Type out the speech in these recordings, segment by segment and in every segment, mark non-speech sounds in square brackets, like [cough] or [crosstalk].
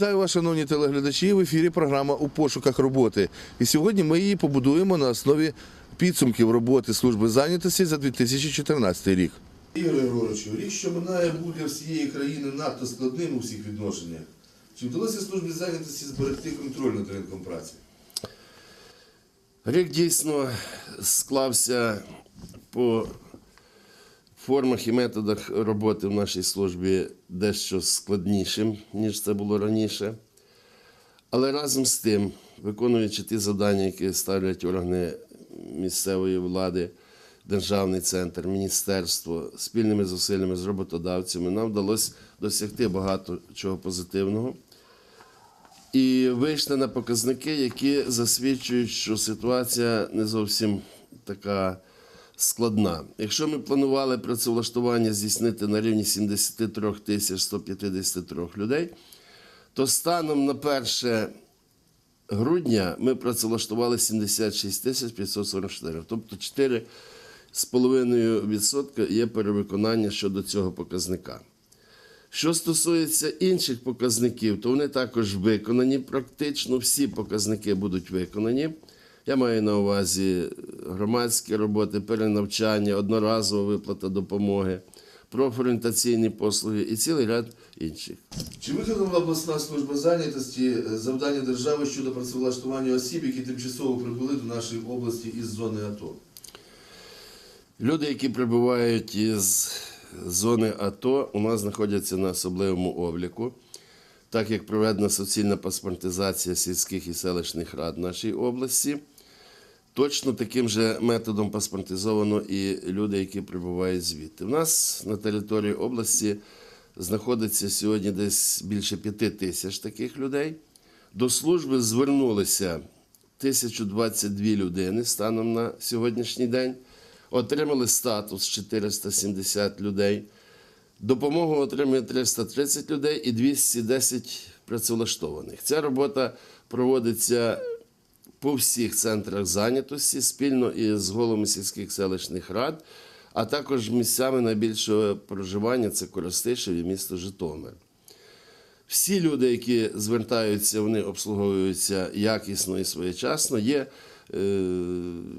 Вітаю вас, шановні телеглядачі. В ефірі програма у пошуках роботи. І сьогодні ми її побудуємо на основі підсумків роботи служби зайнятості за 2014 рік. Ігор Григоровичу, рік, що минає, був для всієї країни надто складним у всіх відношеннях. Чи вдалося службі зайнятості зберегти контроль над ринком праці? Рік дійсно склався по формах і методах роботи в нашій службі дещо складнішим, ніж це було раніше. Але разом з тим, виконуючи ті завдання, які ставлять органи місцевої влади, державний центр, міністерство, спільними зусиллями з роботодавцями, нам вдалося досягти багато чого позитивного. І вийшли на показники, які засвідчують, що ситуація не зовсім така складна. Якщо ми планували працевлаштування здійснити на рівні 73 тисяч 153 людей, то станом на 1 грудня ми працевлаштували 76 тисяч 544, тобто 4,5% є перевиконання щодо цього показника. Що стосується інших показників, то вони також виконані. Практично всі показники будуть виконані. Я маю на увазі громадські роботи, перенавчання, одноразова виплата допомоги, профорієнтаційні послуги і цілий ряд інших. Чи виконала обласна служба зайнятості завдання держави щодо працевлаштування осіб, які тимчасово прибули до нашої області із зони АТО? Люди, які прибувають із зони АТО, у нас знаходяться на особливому обліку, так як проведена суцільна паспортизація сільських і селищних рад нашій області. Точно таким же методом паспортизовано і люди, які прибувають звідти. У нас на території області знаходиться сьогодні десь більше п'яти тисяч таких людей. До служби звернулися 1022 людини станом на сьогоднішній день. Отримали статус 470 людей. Допомогу отримує 330 людей і 210 працевлаштованих. Ця робота проводиться по всіх центрах зайнятості спільно із головами сільських селищних рад, а також місцями найбільшого проживання це Коростишев і місто Житомир. Всі люди, які звертаються, вони обслуговуються якісно і своєчасно. Є е,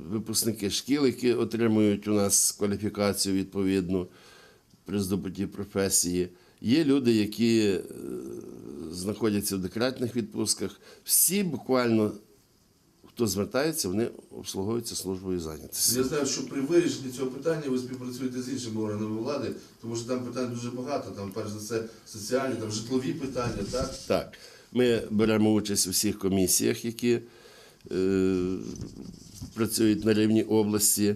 випускники шкіл, які отримують у нас кваліфікацію відповідну при здобутті професії. Є люди, які е, знаходяться в декретних відпусках. Всі буквально, хто звертається, вони обслуговуються службою зайнятості. Я знаю, що при вирішенні цього питання ви співпрацюєте з іншими органами влади, тому що там питань дуже багато. Там, перш за все, соціальні, там житлові питання, так? Так, ми беремо участь у всіх комісіях, які е, працюють на рівні області.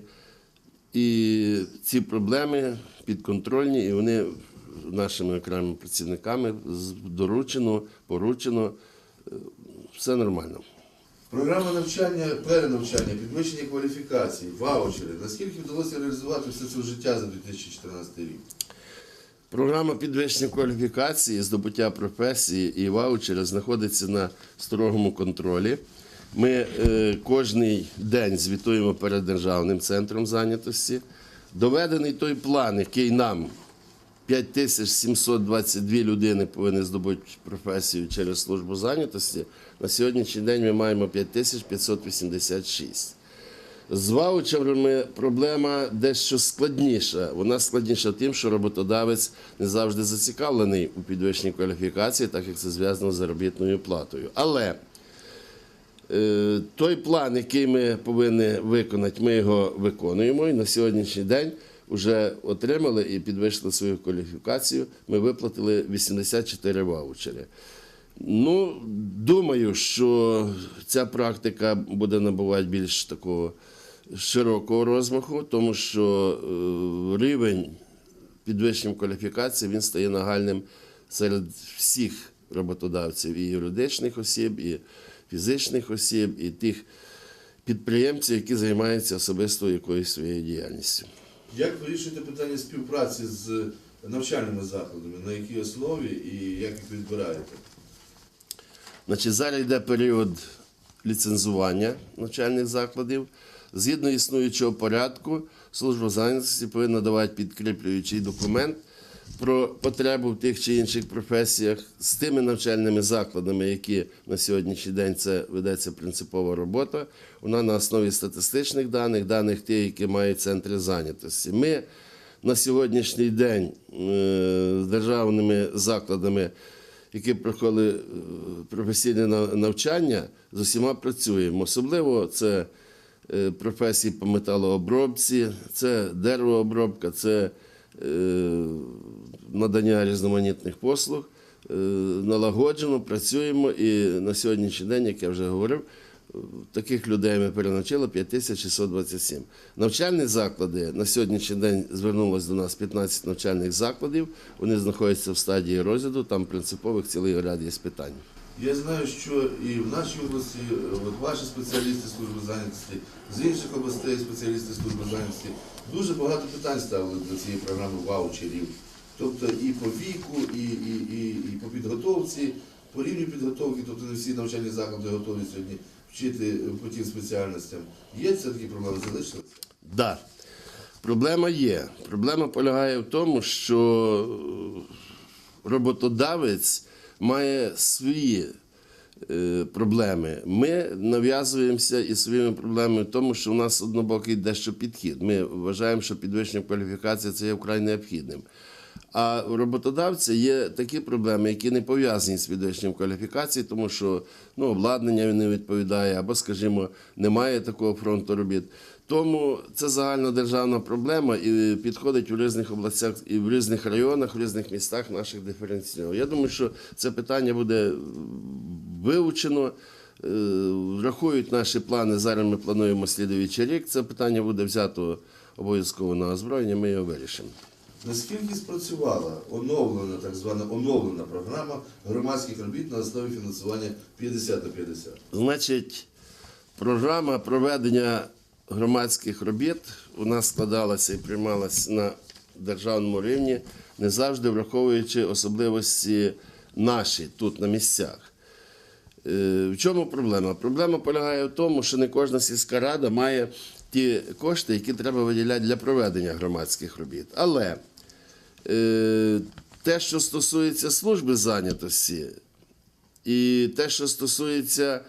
І ці проблеми підконтрольні, і вони нашими окремими працівниками доручено, поручено. Е, Все нормально. Програма навчання, перенавчання, підвищення кваліфікації, ваучери. Наскільки вдалося реалізувати все це в життя за 2014 рік? Програма підвищення кваліфікації, здобуття професії і ваучери знаходиться на строгому контролі. Ми е, кожний день звітуємо перед Державним центром зайнятості. Доведений той план, який нам 5722 людини повинні здобути професію через службу зайнятості. На сьогоднішній день ми маємо 5586. З ваучерами проблема дещо складніша. Вона складніша тим, що роботодавець не завжди зацікавлений у підвищенні кваліфікації, так як це зв'язано з заробітною платою. Але е, той план, який ми повинні виконати, ми його виконуємо. І на сьогоднішній день вже отримали і підвищили свою кваліфікацію. Ми виплатили 84 ваучери. Ну, думаю, що ця практика буде набувати більш такого широкого розмаху, тому що е, рівень підвищення кваліфікації він стає нагальним серед всіх роботодавців, і юридичних осіб, і фізичних осіб, і тих підприємців, які займаються особисто якоюсь своєю діяльністю. Як вирішуєте питання співпраці з навчальними закладами, на якій основі і як їх відбираєте? Значить, зараз йде період ліцензування навчальних закладів. Згідно існуючого порядку, служба зайнятості повинна давати підкріплюючий документ про потребу в тих чи інших професіях з тими навчальними закладами, які на сьогоднішній день це ведеться принципова робота. Вона на основі статистичних даних, даних тих, які мають центри зайнятості. Ми на сьогоднішній день е, з державними закладами, які проходили е, професійне навчання, з усіма працюємо. Особливо це е, професії по металообробці, це деревообробка, це надання різноманітних послуг. Е, Налагоджено, працюємо і на сьогоднішній день, як я вже говорив, е, таких людей ми перенавчили 5627. Навчальні заклади на сьогоднішній день звернулось до нас 15 навчальних закладів. Вони знаходяться в стадії розгляду, там принципових цілий ряд є питань. Я знаю, що і в нашій області е, от ваші спеціалісти служби зайнятості, з інших областей спеціалісти служби зайнятості дуже багато питань ставили до цієї програми ваучерів. Тобто і по віку, і, і, і, і по підготовці, по рівню підготовки, тобто не всі навчальні заклади готові сьогодні вчити по тим спеціальностям. Є це такі проблеми залишилися? Да. Проблема є. Проблема полягає в тому, що е, роботодавець має свої е, проблеми. Ми нав'язуємося із своїми проблемами тому, що у нас однобокий дещо підхід. Ми вважаємо, що підвищення кваліфікації це є вкрай необхідним. А у роботодавця є такі проблеми, які не пов'язані з підвищенням кваліфікації, тому що ну, обладнання не відповідає, або, скажімо, немає такого фронту робіт. Тому це загальнодержавна проблема і підходить у різних областях і в різних районах, в різних містах наших диференційно. Я думаю, що це питання буде вивчено. е, Врахують наші плани. Зараз ми плануємо слідуючий рік. Це питання буде взято обов'язково на озброєння. Ми його вирішимо. Наскільки спрацювала оновлена, так звана оновлена програма громадських робіт на основі фінансування 50 на 50? Значить, програма проведення громадських робіт у нас складалася і приймалася на державному рівні, не завжди враховуючи особливості наші тут на місцях. Е, В чому проблема? Проблема полягає в тому, що не кожна сільська рада має ті кошти, які треба виділяти для проведення громадських робіт. Але е, те, що стосується служби зайнятості, і те, що стосується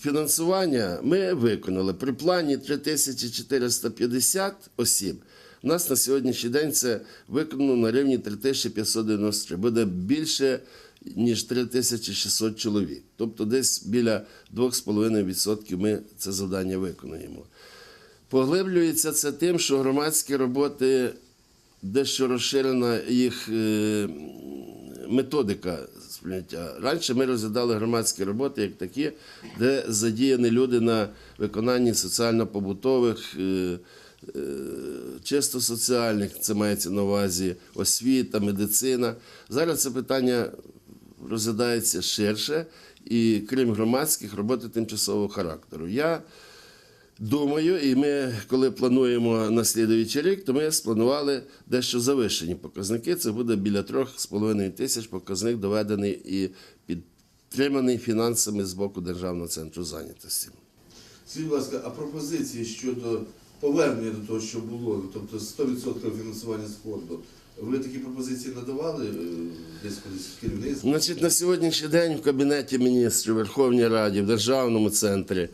фінансування, ми виконали. При плані 3450 осіб. У нас на сьогоднішній день це виконано на рівні 3593. Буде більше, ніж 3600 чоловік. Тобто десь біля 2,5% ми це завдання виконуємо. Поглиблюється це тим, що громадські роботи дещо розширена їх е, методика сприйняття. Раніше ми розглядали громадські роботи як такі, де задіяні люди на виконанні соціально-побутових, е, е, чисто соціальних, це мається на увазі освіта, медицина. Зараз це питання розглядається ширше і крім громадських, роботи тимчасового характеру. Я Думаю, і ми, коли плануємо на слідуючий рік, то ми спланували дещо завищені показники. Це буде біля 3,5 тисяч показник доведений і підтриманий фінансами з боку Державного центру зайнятості. Скажіть, будь ласка, а пропозиції щодо повернення до того, що було, тобто 100% фінансування з фонду, ви такі пропозиції надавали е, десь колись керівництву? Значить, на сьогоднішній день в Кабінеті міністрів, Верховній Раді, в Державному центрі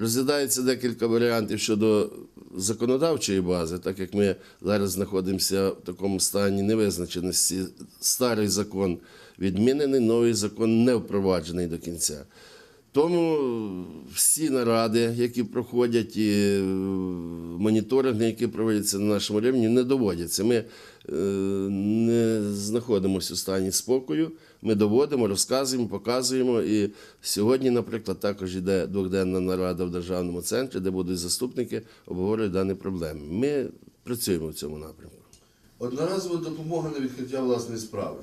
розглядається декілька варіантів щодо законодавчої бази, так як ми зараз знаходимося в такому стані невизначеності. Старий закон відмінений, новий закон не впроваджений до кінця. Тому всі наради, які проходять, і е, моніторинги, які проводяться на нашому рівні, не доводяться. Ми е, не знаходимося у стані спокою. Ми доводимо, розказуємо, показуємо. І сьогодні, наприклад, також йде двохденна нарада в державному центрі, де будуть заступники обговорюють дані проблеми. Ми працюємо в цьому напрямку. Одноразова допомога на відкриття власної справи.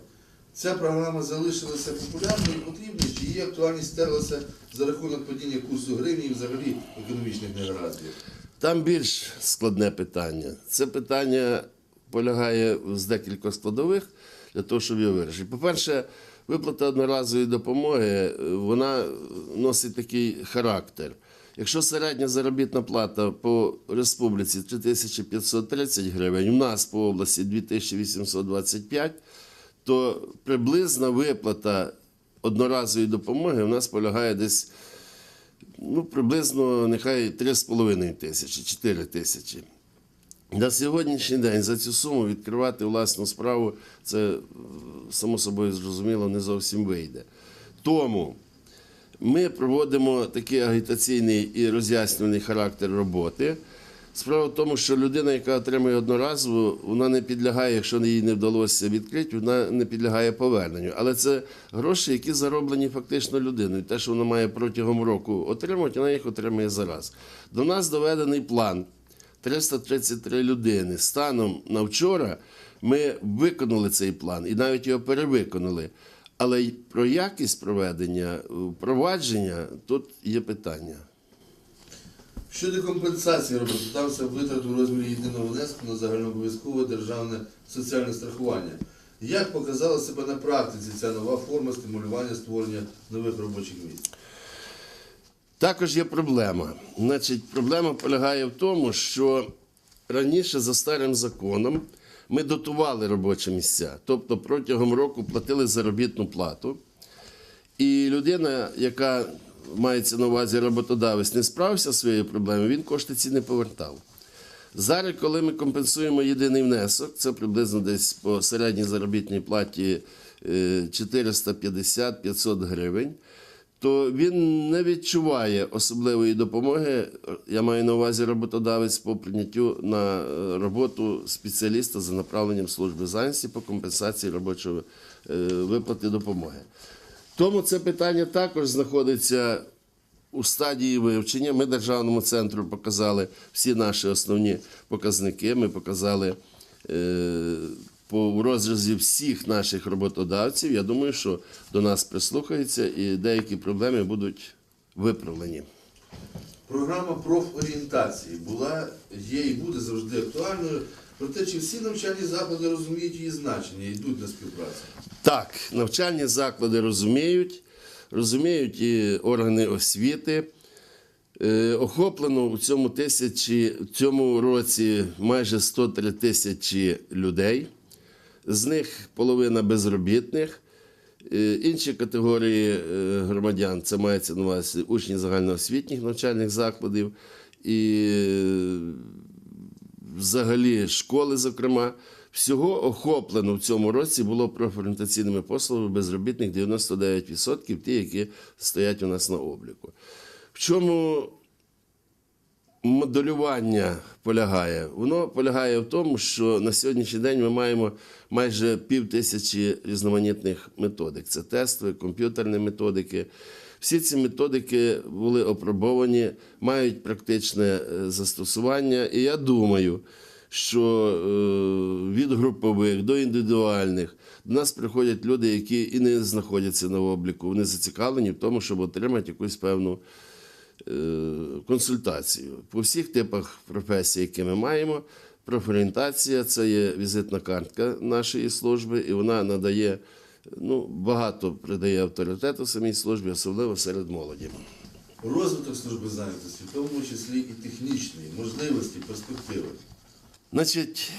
Ця програма залишилася популярною і потрібною, чи її актуальність стерлася за рахунок падіння курсу гривні і взагалі економічних негараздів? Там більш складне питання. Це питання полягає з декількох складових для того, щоб його вирішити. По-перше, виплата одноразової допомоги е, вона носить такий характер. Якщо середня заробітна плата по республіці 3530 гривень, у нас по області 2825, то приблизна виплата одноразової допомоги у нас полягає десь ну, приблизно нехай 3,5 тисячі, 4 тисячі. На сьогоднішній день за цю суму відкривати власну справу, це е, само собою зрозуміло не зовсім вийде. Тому ми проводимо такий агітаційний і роз'яснювальний характер роботи. Справа в тому, що людина, яка отримує одноразово, вона не підлягає, якщо їй не вдалося відкрити, вона не підлягає поверненню. Але це гроші, які зароблені фактично людиною. Те, що вона має протягом року отримувати, вона їх отримує зараз. До нас доведений план 333 людини. Станом на вчора ми виконали цей план і навіть його перевиконали. Але про якість проведення, впровадження тут є питання. Щодо компенсації роботодавця витрат у розмірі єдиного внеску на загальнообов'язкове державне соціальне страхування. Як показала себе на практиці ця нова форма стимулювання створення нових робочих місць? Також є проблема. Значить, проблема полягає в тому, що раніше за старим законом ми дотували робочі місця, тобто протягом року платили заробітну плату. І людина, яка мається на увазі роботодавець, не справився зі своєю проблемою, він кошти ці не повертав. Зараз, коли ми компенсуємо єдиний внесок, це приблизно десь по середній заробітній платі е, 450-500 гривень, то він не відчуває особливої допомоги. Я маю на увазі роботодавець по прийняттю на е, роботу спеціаліста за направленням служби зайнятості по компенсації робочої е, виплати допомоги. Тому це питання також знаходиться у стадії вивчення. Ми Державному центру показали всі наші основні показники. Ми показали е, по розрізі всіх наших роботодавців. Я думаю, що до нас прислухаються і деякі проблеми будуть виправлені. Програма профорієнтації була, є і буде завжди актуальною. Проте, чи всі навчальні заклади розуміють її значення і йдуть на співпрацю? Так, навчальні заклади розуміють, розуміють і органи освіти. Е, Охоплено у цьому тисячі, в цьому році майже 103 тисячі людей. З них половина безробітних. Е, Інші категорії е, громадян це мається на увазі учні загальноосвітніх навчальних закладів і е, взагалі школи, зокрема. Всього охоплено в цьому році було профорієнтаційними послугами безробітних 99%, ті, які стоять у нас на обліку. В чому моделювання полягає? Воно полягає в тому, що на сьогоднішній день ми маємо майже пів тисячі різноманітних методик. Це тестові, комп'ютерні методики. Всі ці методики були опробовані, мають практичне е, застосування. І я думаю, що е, від групових до індивідуальних до нас приходять люди, які і не знаходяться на обліку. Вони зацікавлені в тому, щоб отримати якусь певну консультацію по всіх типах професій, які ми маємо. Профорієнтація це є візитна картка нашої служби, і вона надає ну, багато придає авторитету самій службі, особливо серед молоді. Розвиток служби зайнятості, в тому числі і технічний, можливості, перспективи. Значить,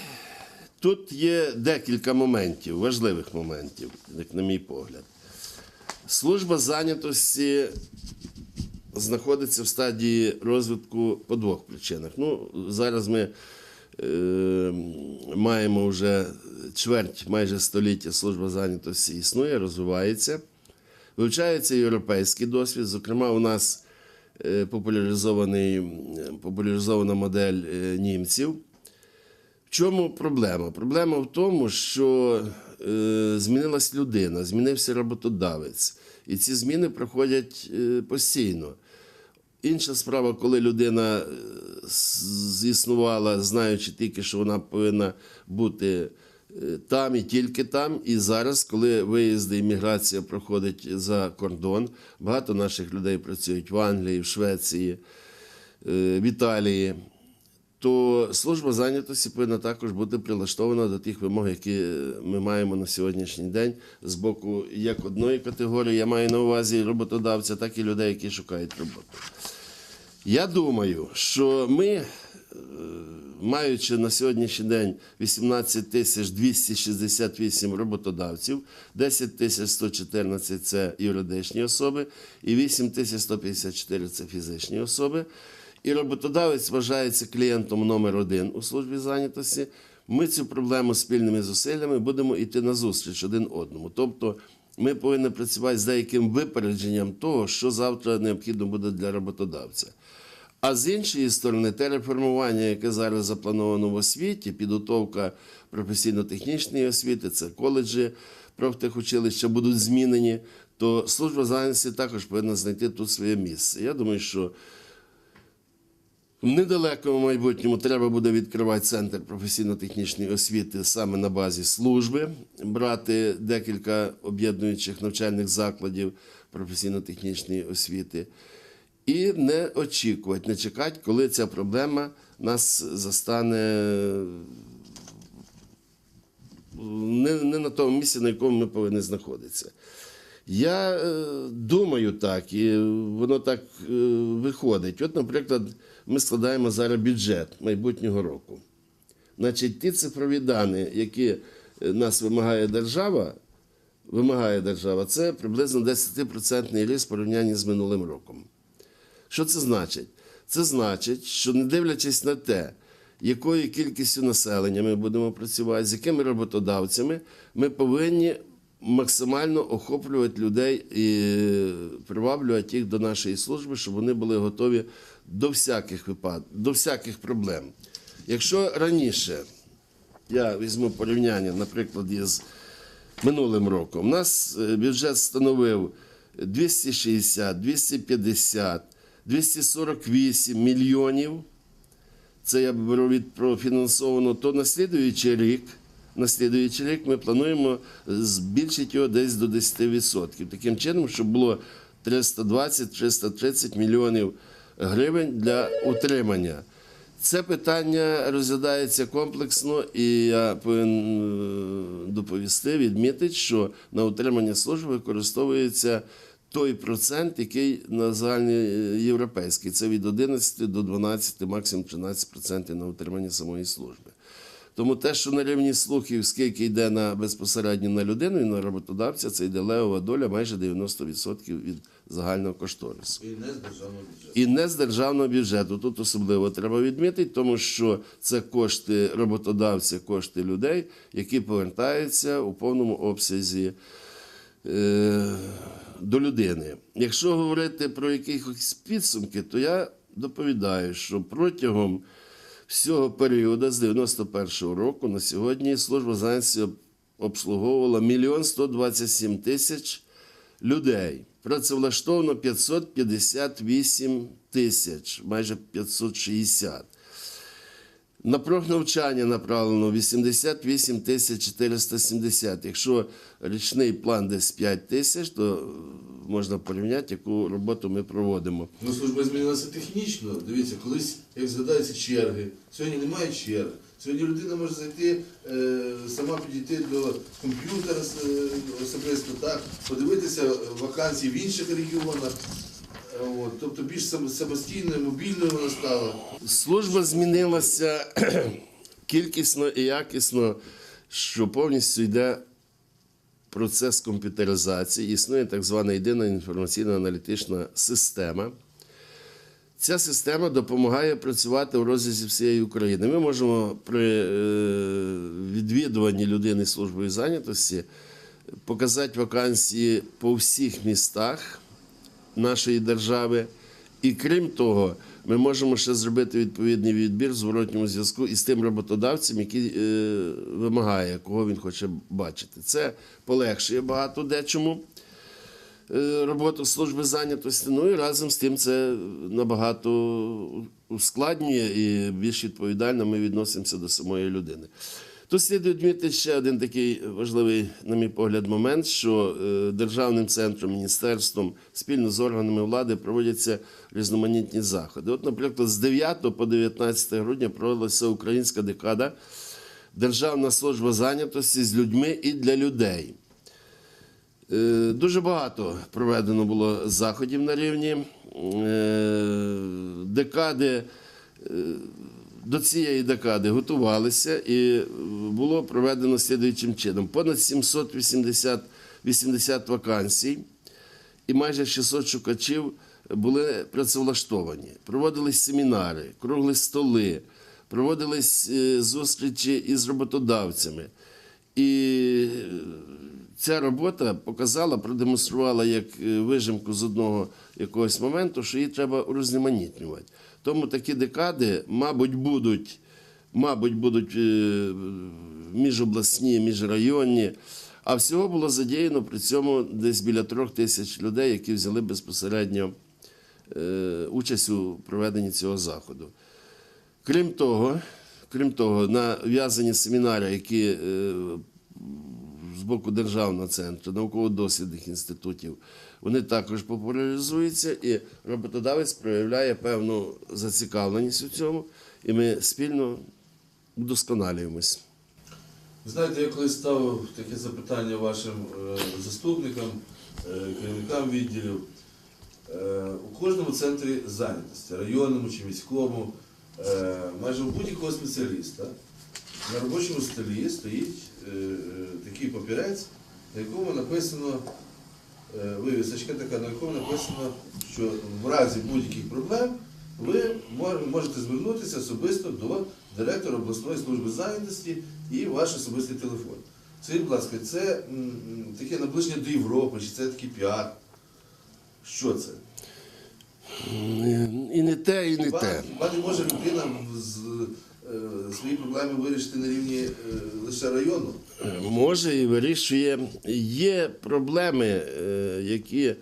тут є декілька моментів, важливих моментів, як на мій погляд. Служба зайнятості знаходиться в стадії розвитку по двох причинах. Ну, зараз ми е, маємо вже чверть майже століття служба зайнятості існує, розвивається. Вивчається європейський досвід. Зокрема, у нас е, популяризований, популяризована модель е, німців. В чому проблема? Проблема в тому, що е, змінилась людина, змінився роботодавець. І ці зміни проходять е, постійно. Інша справа, коли людина е, зіснувала, знаючи тільки, що вона повинна бути е, там і тільки там. І зараз, коли виїзди і міграція проходить за кордон, багато наших людей працюють в Англії, в Швеції, в Італії то служба зайнятості повинна також бути прилаштована до тих вимог, які ми маємо на сьогоднішній день з боку як одної категорії, я маю на увазі роботодавця, так і людей, які шукають роботу. Я думаю, що ми, е, маючи на сьогоднішній день 18 тисяч 268 роботодавців, 10 тисяч 114 – це юридичні особи, і 8 тисяч 154 – це фізичні особи. І роботодавець вважається клієнтом номер один у службі зайнятості. Ми цю проблему спільними зусиллями будемо йти на зустріч один одному. Тобто ми повинні працювати з деяким випередженням того, що завтра необхідно буде для роботодавця. А з іншої сторони, те реформування, яке зараз заплановано в освіті, підготовка професійно-технічної освіти, це коледжі, профтехучилища будуть змінені, то служба зайнятості також повинна знайти тут своє місце. Я думаю, що в недалекому майбутньому треба буде відкривати центр професійно-технічної освіти саме на базі служби, брати декілька об'єднуючих навчальних закладів професійно-технічної освіти. І не очікувати, не чекати, коли ця проблема нас застане не, не на тому місці, на якому ми повинні знаходитися. Я е, думаю так, і воно так е, виходить. От, наприклад, ми складаємо зараз бюджет майбутнього року. Значить, ті цифрові дані, які е, нас вимагає держава, вимагає держава, це приблизно 10% ріст в порівнянні з минулим роком. Що це значить? Це значить, що не дивлячись на те, якою кількістю населення ми будемо працювати, з якими роботодавцями, ми повинні максимально охоплювати людей і приваблювати їх до нашої служби, щоб вони були готові до всяких випадків, до всяких проблем. Якщо раніше я візьму порівняння, наприклад, із минулим роком, у нас е, бюджет становив 260, 250, 248 мільйонів. Це я беру від профінансовано, то на рік, на рік ми плануємо збільшити його десь до 10%. Таким чином, щоб було 320-330 мільйонів гривень для утримання. Це питання розглядається комплексно, і я повинен е, доповісти, відмітити, що на утримання служби використовується той процент, який на загальноєвропейський. Це від 11 до 12, максимум 13% на утримання самої служби. Тому те, що на рівні слухів, скільки йде на безпосередньо на людину і на роботодавця, це йде левова доля майже 90% від загального кошторису. І не з державного бюджету. І не з державного бюджету. Тут особливо треба відмітити, тому що це кошти роботодавця, кошти людей, які повертаються у повному обсязі е, до людини. Якщо говорити про якісь підсумки, то я доповідаю, що протягом всього періоду з 91-го року на сьогодні служба зайнятості обслуговувала 1 127 тисяч людей. Працевлаштовано 558 тисяч, майже 560. На профнавчання направлено 88 тисяч 470. Якщо річний план десь 5 тисяч, то можна порівняти, яку роботу ми проводимо. Ну, служба змінилася технічно. Дивіться, колись, як згадаються черги, сьогодні немає черг. Сьогодні людина може зайти, е, сама підійти до комп'ютера е, особисто, так, подивитися вакансії в інших регіонах. От, тобто більш сам- самостійною, мобільною вона стала. Служба змінилася [clears throat] кількісно і якісно, що повністю йде процес комп'ютеризації. Існує так звана єдина інформаційно-аналітична система. Ця система допомагає працювати в розрізі всієї України. Ми можемо при е, відвідуванні людини службою зайнятості показати вакансії по всіх містах нашої держави. І крім того, ми можемо ще зробити відповідний відбір в зворотньому зв'язку із тим роботодавцем, який е, вимагає, кого він хоче бачити. Це полегшує багато дечому е, роботу служби зайнятості. Ну і разом з тим це набагато ускладнює і більш відповідально ми відносимося до самої людини. Тут слід відмітити ще один такий важливий, на мій погляд, момент, що е, державним центром, міністерством спільно з органами влади проводяться різноманітні заходи. От, наприклад, з 9 по 19 грудня проводилася українська декада Державна служба зайнятості з людьми і для людей. Е, Дуже багато проведено було заходів на рівні е, декади. До цієї декади готувалися і е, було проведено слідуючим чином: понад 780 80 вакансій і майже 600 шукачів були працевлаштовані. Проводились семінари, круглі столи, проводились е, зустрічі із роботодавцями. І е, ця робота показала, продемонструвала як вижимку з одного якогось моменту, що її треба урізноманітнювати. Тому такі декади, мабуть, будуть, мабуть, будуть е, міжобласні, міжрайонні. А всього було задіяно при цьому десь біля трьох тисяч людей, які взяли безпосередньо е, участь у проведенні цього заходу. Крім того, крім того, на в'язані семінари, які е, з боку державного центру, науково-дослідних інститутів, вони також популяризуються, і роботодавець проявляє певну зацікавленість у цьому, і ми спільно вдосконалюємось. Знаєте, я колись ставив таке запитання вашим е, заступникам, е, керівникам відділів. Е, У кожному центрі зайнятості, районному чи міському, майже у будь-якого спеціаліста на робочому столі стоїть такий папірець, на якому написано вивісочка така, на якому написано, що в разі будь-яких проблем ви можете звернутися особисто до директора обласної служби зайнятості і ваш особистий телефон. Скажіть, будь ласка, це таке наближення до Європи, чи це такий піар? Що це? І не те, і не Хіба, те. не може людина з, е, свої проблеми вирішити на рівні е, лише району? Може і вирішує. Є проблеми, е, які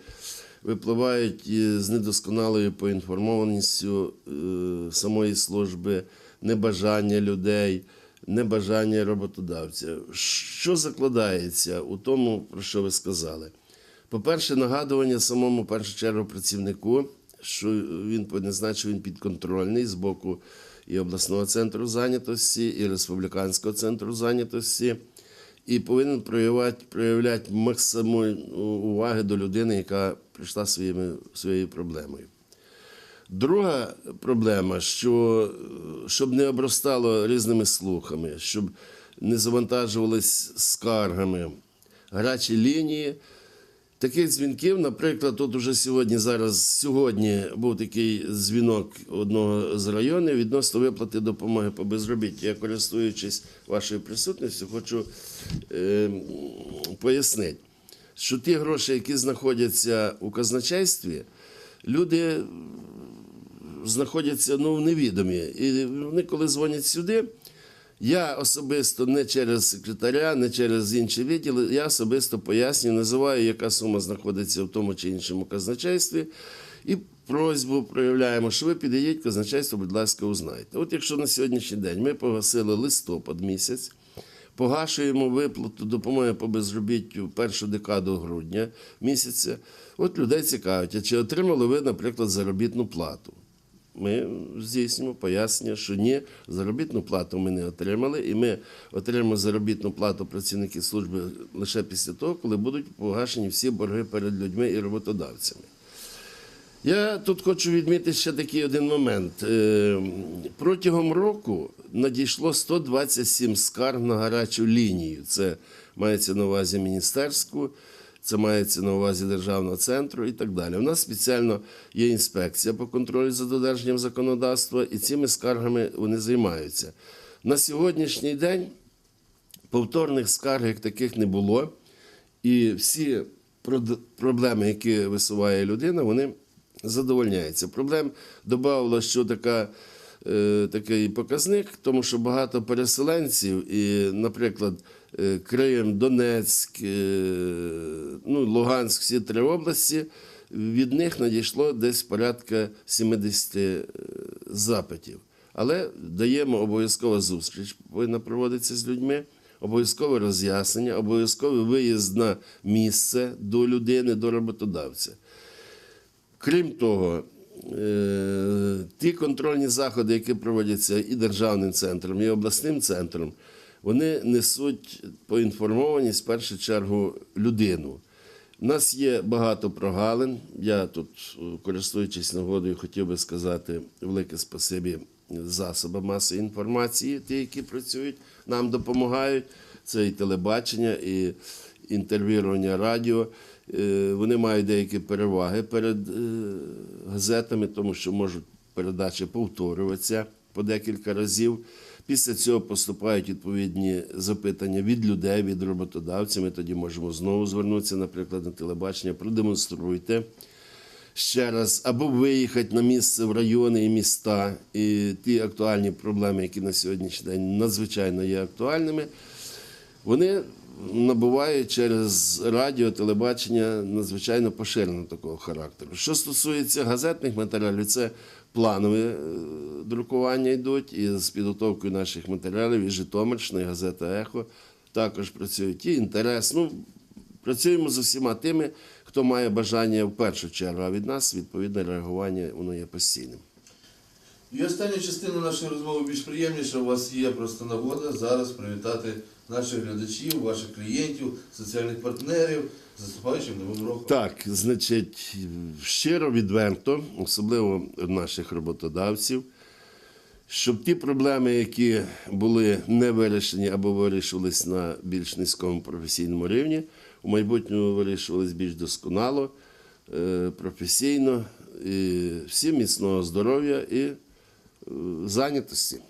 випливають із недосконалою поінформованістю е, самої служби, небажання людей, небажання роботодавця. Що закладається у тому, про що ви сказали? По-перше, нагадування самому першу чергу працівнику, що він понезна, що він підконтрольний з боку і обласного центру зайнятості, і республіканського центру зайнятості, і повинен проявляти, проявляти максимум уваги до людини, яка прийшла своїми, своєю проблемою. Друга проблема, що е, щоб не обростало різними слухами, щоб не завантажувались скаргами, гарячі лінії. Таких дзвінків, наприклад, тут уже сьогодні, зараз сьогодні був такий дзвінок одного з районів відносно виплати допомоги по безробітті. Я користуючись вашою присутністю, хочу е, пояснити, що ті гроші, які знаходяться у казначействі, люди знаходяться ну, в невідомі. І вони, коли дзвонять сюди, я особисто не через секретаря, не через інші відділи, я особисто пояснюю, називаю, яка сума знаходиться в тому чи іншому казначействі. І просьбу проявляємо, що ви підійдіть, казначейство, будь ласка, узнайте. От якщо на сьогоднішній день ми погасили листопад місяць, погашуємо виплату допомоги по безробіттю першу декаду грудня місяця, от людей цікавить, а чи отримали ви, наприклад, заробітну плату? Ми здійснюємо пояснення, що ні, заробітну плату ми не отримали, і ми отримаємо заробітну плату працівників служби лише після того, коли будуть погашені всі борги перед людьми і роботодавцями. Я тут хочу відмітити ще такий один момент. Е, Протягом року надійшло 127 скарг на гарячу лінію. Це мається на увазі міністерську, це мається на увазі державного центру і так далі. У нас спеціально є інспекція по контролю за додержанням законодавства, і цими скаргами вони займаються. На сьогоднішній день повторних скарг як таких не було. І всі проблеми, які висуває людина, вони задовольняються. Проблем додавало, що така, е, такий показник, тому що багато переселенців, і, наприклад, Крим, Донецьк, е, ну, Луганськ, всі три області, від них надійшло десь порядка 70 е, запитів. Але даємо обов'язково зустріч, повинна проводитися з людьми, обов'язкове роз'яснення, обов'язковий виїзд на місце до людини, до роботодавця. Крім того, е, ті контрольні заходи, які проводяться і державним центром, і обласним центром, вони несуть поінформованість в першу чергу людину. У нас є багато прогалин. Я тут, користуючись нагодою, хотів би сказати велике спасибі засобам масової інформації, ті, які працюють, нам допомагають. Це і телебачення, і інтерв'ювання радіо. Е, Вони мають деякі переваги перед е, газетами, тому що можуть передачі повторюватися по декілька разів. Після цього поступають відповідні запитання від людей, від роботодавців. Ми тоді можемо знову звернутися, наприклад, на телебачення, продемонструйте ще раз, або виїхати на місце в райони і міста. І ті актуальні проблеми, які на сьогоднішній день надзвичайно є актуальними, вони набувають через радіо, телебачення надзвичайно поширеного такого характеру. Що стосується газетних матеріалів, це планові е, друкування йдуть і з підготовкою наших матеріалів і Житомирщина, і газета Ехо також працюють. І інтерес. Ну, працюємо з усіма тими, хто має бажання в першу чергу, а від нас відповідне реагування воно є постійним. І остання частина нашої розмови більш приємніша. У вас є просто нагода зараз привітати наших глядачів, ваших клієнтів, соціальних партнерів з наступаючим новим роком. Так, значить, щиро відверто, особливо наших роботодавців, щоб ті проблеми, які були не вирішені або вирішувались на більш низькому професійному рівні, у майбутньому вирішувались більш досконало, е, професійно, і всім міцного здоров'я і е, зайнятості.